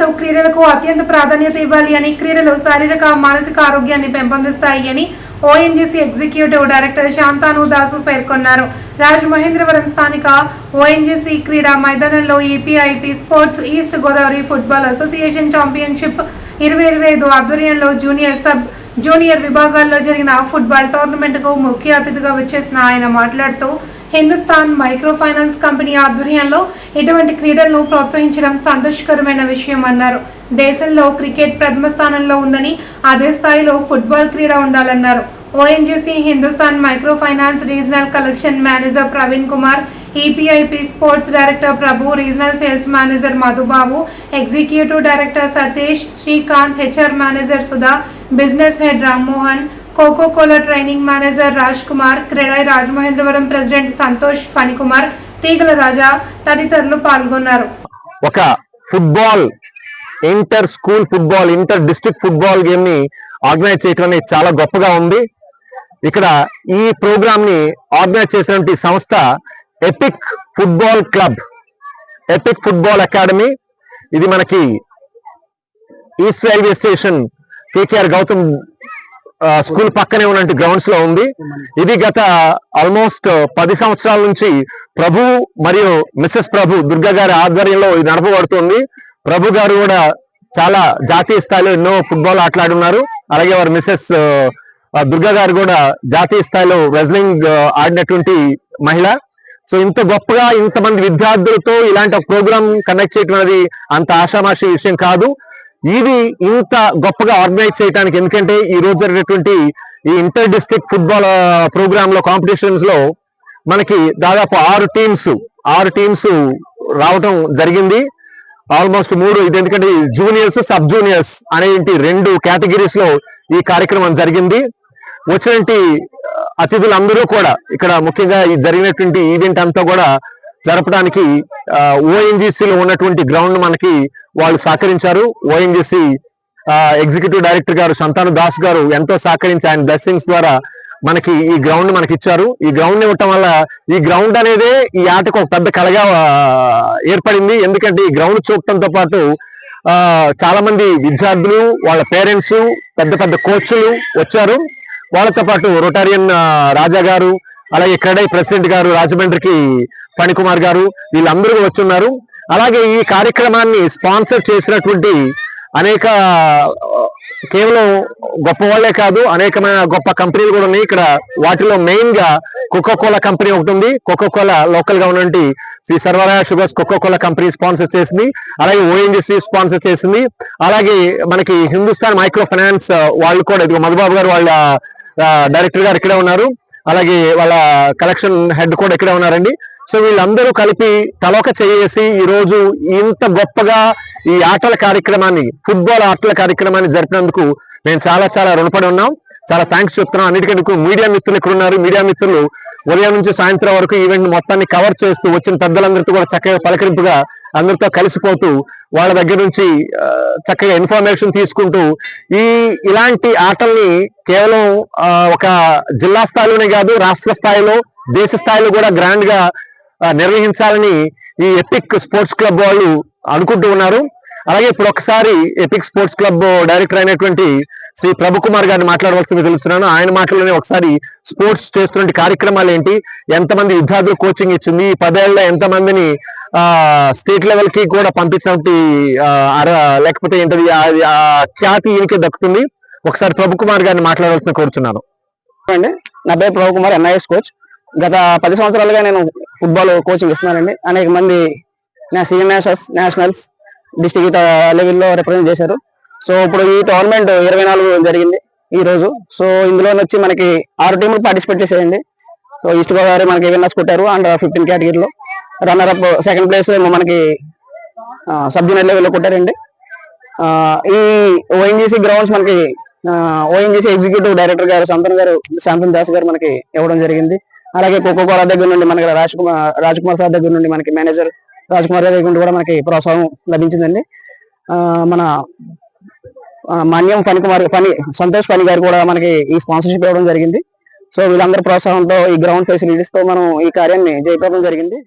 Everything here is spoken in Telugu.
పాటు క్రీడలకు అత్యంత ప్రాధాన్యత ఇవ్వాలి అని క్రీడలు శారీరక మానసిక ఆరోగ్యాన్ని పెంపొందిస్తాయి అని ONGC executive director Shantanu Das పేర్కొన్నారు. రాజమహేంద్రవరం స్థానిక ఓఎన్జీసీ క్రీడా మైదానంలో EPIP sports east Godavari football association championship ఇరవై ఇరవై ఐదు ఆధ్వర్యంలో జూనియర్ సబ్ జూనియర్ విభాగాల్లో జరిగిన ఫుట్బాల్ టోర్నమెంట్కు ముఖ్య అతిథిగా వచ్చేసిన ఆయన మాట్లాడుతూ హిందుస్థాన్ మైక్రో ఫైనాన్స్ కంపెనీ ఆధ్వర్యంలో ఇటువంటి క్రీడలను ప్రోత్సహించడం సంతోషకరమైన విషయం అన్నారు. దేశంలో క్రికెట్ ప్రథమ స్థానంలో ఉందని అదే స్థాయిలో ఫుట్బాల్ క్రీడ ఉండాలన్నారు. ONGC Hindustan micro finance regional collection manager Praveen Kumar EPIP sports director Prabhu regional sales manager Madhubabu executive director Satish Srikanth HR manager Sudha business head Rammohan Coca Cola training manager Raj Kumar CREDAI Rajamahendravaram president Santosh Phanikumar Teegala Raja తదితరులు పాల్గొన్నారు. ఒక football inter school football inter district football గేమ్ని ఆర్గనైజ్ చేయడం అనేది చాలా గొప్పగా ఉంది. ఇక్కడ ఈ ప్రోగ్రామ్ని ఆర్గనైజ్ చేసినటువంటి సంస్థ epic football club epic football academy. ఇది మనకి east railway station KKR Gautam school పక్కనే ఉన్నటువంటి గ్రౌండ్స్లో ఉంది. ఇది గత ఆల్మోస్ట్ పది సంవత్సరాల నుంచి ప్రభు మరియు మిస్సెస్ ప్రభు దుర్గా గారి ఆధ్వర్యంలో ఇది నడపబడుతుంది. ప్రభు గారు కూడా చాలా జాతీయ స్థాయిలో ఎన్నో ఫుట్బాల్ ఆటలాడున్నారు. అలాగే వారు మిస్సెస్ దుర్గా గారు కూడా జాతీయ స్థాయిలో రెజ్లింగ్ ఆడినటువంటి మహిళ. సో ఇంత గొప్పగా ఇంతమంది విద్యార్థులతో ఇలాంటి ఒక ప్రోగ్రామ్ కండక్ట్ చేయడం అనేది అంత ఆషామాషి విషయం కాదు. ఇది ఇంత గొప్పగా ఆర్గనైజ్ చేయడానికి ఎందుకంటే ఈ రోజు జరిగినటువంటి ఈ ఇంటర్ డిస్ట్రిక్ట్ ఫుట్బాల్ ప్రోగ్రామ్లో కాంపిటీషన్స్లో మనకి దాదాపు ఆరు టీమ్స్ ఆరు టీమ్స్ రావటం జరిగింది. ఆల్మోస్ట్ మూడు ఇది ఎందుకంటే జూనియర్స్ సబ్ జూనియర్స్ అనేటి రెండు కేటగిరీస్లో ఈ కార్యక్రమం జరిగింది. వచ్చినటువంటి అతిథులందరూ కూడా ఇక్కడ ముఖ్యంగా ఈ జరిగినటువంటి ఈవెంట్ అంతా కూడా జరపడానికి ఓఎన్జిసిలో ఉన్నటువంటి గ్రౌండ్ మనకి వాళ్ళు సహకరించారు. ఓఎన్జిసి ఎగ్జిక్యూటివ్ డైరెక్టర్ గారు సంతాను దాస్ గారు ఎంతో సహకరించి ఆయన బ్లెస్సింగ్స్ ద్వారా మనకి ఈ గ్రౌండ్ మనకి ఇచ్చారు. ఈ గ్రౌండ్ ఇవ్వటం వల్ల ఈ గ్రౌండ్ అనేదే ఈ ఆటకు ఒక పెద్ద కళగా ఏర్పడింది. ఎందుకంటే ఈ గ్రౌండ్ చూడటంతో పాటు చాలా మంది విద్యార్థులు వాళ్ళ పేరెంట్స్ పెద్ద పెద్ద కోచ్లు వచ్చారు. వాళ్ళతో పాటు రొటారియన్ రాజా గారు అలాగే క్రెడై ప్రెసిడెంట్ గారు రాజమండ్రికి ఫణికుమార్ గారు వీళ్ళందరూ వచ్చున్నారు. అలాగే ఈ కార్యక్రమాన్ని స్పాన్సర్ చేసినటువంటి అనేక కేవలం గొప్ప వాళ్ళే కాదు అనేకమైన గొప్ప కంపెనీలు కూడా ఉన్నాయి. ఇక్కడ వాటిలో మెయిన్గా కోకో కోలా కంపెనీ ఒకటి ఉంది. కోకో కోలా లోకల్గా ఉన్నటువంటి Sri Sarvaraya sugars Coca Cola company sponsor చేసింది. అలాగే ఓఎన్జిసి స్పాన్సర్ చేసింది. అలాగే మనకి హిందుస్థాన్ మైక్రో ఫైనాన్స్ వాళ్ళు కూడా ఇదిగో మధుబాబు గారు వాళ్ళ డైరెక్టర్ గారు ఇక్కడే ఉన్నారు. అలాగే వాళ్ళ కలెక్షన్ హెడ్ కూడా ఇక్కడే ఉన్నారండి. సో వీళ్ళందరూ కలిపి తలొక చేసి ఈరోజు ఇంత గొప్పగా ఈ ఆటల కార్యక్రమాన్ని ఫుట్బాల్ ఆటల కార్యక్రమాన్ని జరిపినందుకు మేము చాలా చాలా రుణపడి ఉన్నాం. చాలా థ్యాంక్స్ చెప్తున్నాం. అన్నిటికంటే మీడియా మిత్రులు ఇక్కడ ఉన్నారు మీడియా మిత్రులు ఉదయం నుంచి సాయంత్రం వరకు ఈవెంట్ మొత్తాన్ని కవర్ చేస్తూ వచ్చిన పెద్దలందరితో కూడా చక్కగా పలకరింపుగా అందరితో కలిసిపోతూ వాళ్ళ దగ్గర నుంచి చక్కగా ఇన్ఫర్మేషన్ తీసుకుంటూ ఈ ఇలాంటి ఆటల్ని కేవలం ఒక జిల్లా స్థాయిలోనే కాదు రాష్ట్ర స్థాయిలో దేశ స్థాయిలో కూడా గ్రాండ్గా నిర్వహించాలని ఈ ఎపిక్ స్పోర్ట్స్ క్లబ్ వాళ్ళు అనుకుంటూ ఉన్నారు. అలాగే ఇప్పుడు ఒకసారి ఎపిక్ స్పోర్ట్స్ క్లబ్ డైరెక్టర్ అయినటువంటి శ్రీ ప్రభు కుమార్ గారిని మాట్లాడవలసింది తెలుస్తున్నాను. ఆయన మాటలోనే ఒకసారి స్పోర్ట్స్ చేస్తున్న కార్యక్రమాలు ఏంటి ఎంతమంది విద్యార్థులు కోచింగ్ ఇచ్చింది ఈ పదేళ్ళ ఎంతమందిని స్టేట్ లెవెల్కి కూడా పంపించినటువంటి లేకపోతే ఏంటది ఆ ఖ్యాతి ఈయనకే దక్కుతుంది. ఒకసారి ప్రభు కుమార్ గారిని మాట్లాడవలసిన కోరుచున్నాను. అండి నా పేరు ప్రభు కుమార్ ఎన్ఐఎస్ కోచ్ గత పది సంవత్సరాలుగా నేను ఫుట్బాల్ కోచింగ్ ఇస్తున్నారండి. అనేక మంది సీనియర్ నేషనల్స్ నేషనల్స్ డిస్టిక్ లెవెల్లో రిప్రజెంట్ చేశారు. సో ఇప్పుడు ఈ టోర్నమెంట్ ఇరవై నాలుగు జరిగింది ఈ రోజు. సో ఇందులో వచ్చి మనకి ఆరు టీంలు పార్టిసిపేట్ చేశాయండి. సో ఈస్ట్ గోదావరి మనకి విన్నర్స్ కొట్టారు అండ్ ఫిఫ్టీన్ కేటగిరీలో రన్నర్ అప్ సెకండ్ ప్లేస్ ఏమో మనకి సబ్ జూనియర్ లెవెల్లో కొట్టారండి. ఈ ఓఎన్జీసీ గ్రౌండ్స్ మనకి ఓఎన్జీసీ ఎగ్జిక్యూటివ్ డైరెక్టర్ గారు సంతన్ గారు శాంతన్ దాస్ గారు మనకి ఇవ్వడం జరిగింది. అలాగే కోకో కోలా దగ్గర నుండి మనకి రాజ్ కుమార్ రాజ్ కుమార్ సార్ దగ్గర నుండి మనకి మేనేజర్ రాజ్ కుమార్ గారి దగ్గర నుండి కూడా మనకి ప్రోత్సాహం లభించిందండి. మన మాన్యం పని కుమార్ పని సంతోష్ పని గారు కూడా మనకి ఈ స్పాన్సర్షిప్ ఇవ్వడం జరిగింది. సో వీళ్ళందరి ప్రోత్సాహంతో ఈ గ్రౌండ్ ఫెసిలిటీస్తో మనం ఈ కార్యాన్ని జయప్రదం జరిగింది.